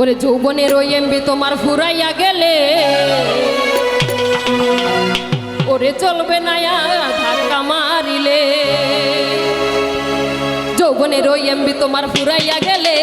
ওরে যৌবনের ওই এমবি তোমার ফুরাইয়া গেলে। ওরে চলবে না ধাক্কা মারিলে। যৌবনের ওই এমবি তোমার ফুরাইয়া গেলে।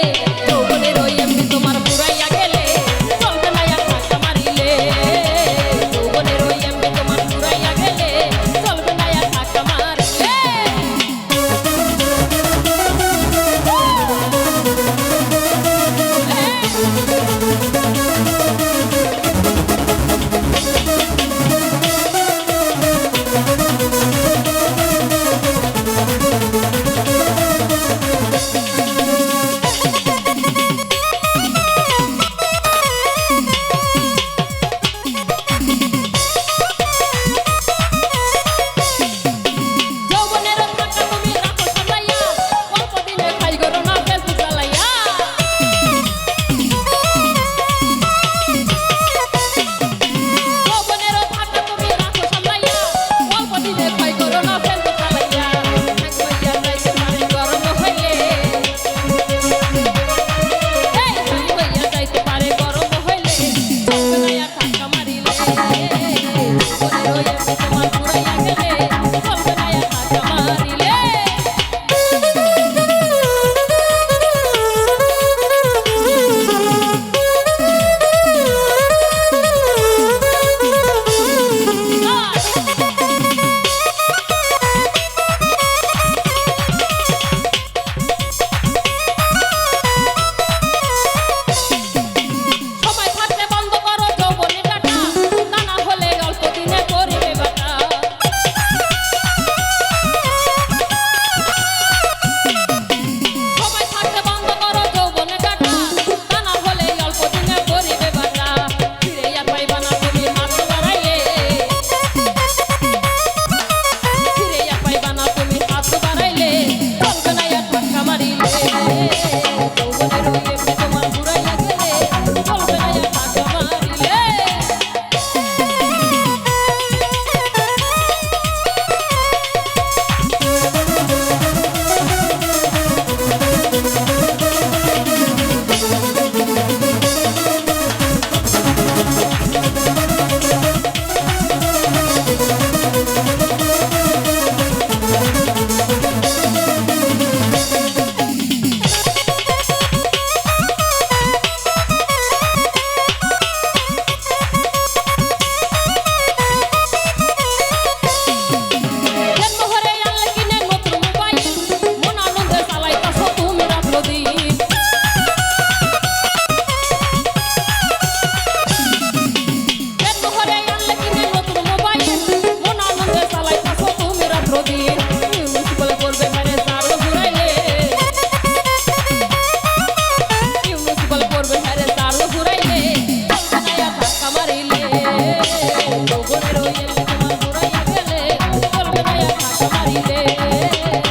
Thank you.